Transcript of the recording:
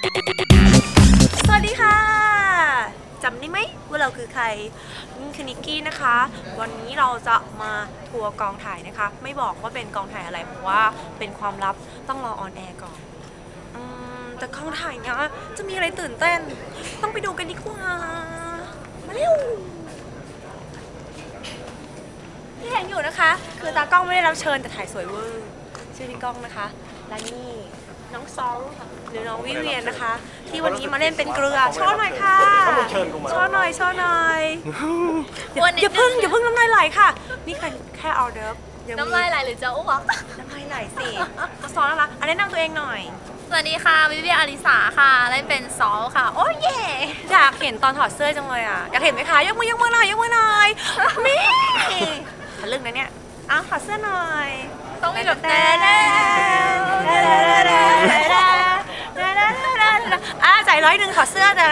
สวัสดีค่ะจำได้ไหมว่าเราคือใครนี่คือนิกกี้นะคะ วันนี้เราจะมาทัวร์กองถ่ายนะคะ ไม่บอกว่าเป็นกองถ่ายอะไรเพราะว่าเป็นความลับต้องรอออนแอร์ก่อนอืมแต่กองถ่ายเนี้ยจะมีอะไรตื่นเต้น ต้องไปดูกันดีกว่ามาเร็วที่เห็นอยู่นะคะ คือตากล้องไม่ได้รับเชิญแต่ถ่ายสวยเวอร์ชื่อพี่ก้องนะคะและนี่ น้องซองค่ะหรือน้องวิเวียนนะคะ ที่วันนี้มาเล่นเป็นเกลือโชว์หน่อยค่ะโชว์หน่อยโชว์หน่อยอย่าอย่าเพึ่งอย่าเพึ่งน้ำลายไหลค่ะ นี่แค่แค่ออเดิร์ฟยังมีน้ำลายไหลหรือจะอ้วกน้ำลายไหลสิก็ซ้อนแล้วนะอันแนะนำตัวเองหน่อยสวัสดีค่ะวิเวียอาริสาค่ะเล่นเป็นซอลค่ะ โอ้ยเย่อยากเห็นตอนถอดเสื้อจังเลยอะอยากเห็นไหมคะยกมือยกมือหน่อยยกมือหน่อยมีทะลึ่งนะเนี่ยอ้าวถอดเสื้อหน่อยต้องมีแบบแต่แต่ อะ จ่ายร้อยหนึ่งขอเสื้อใจ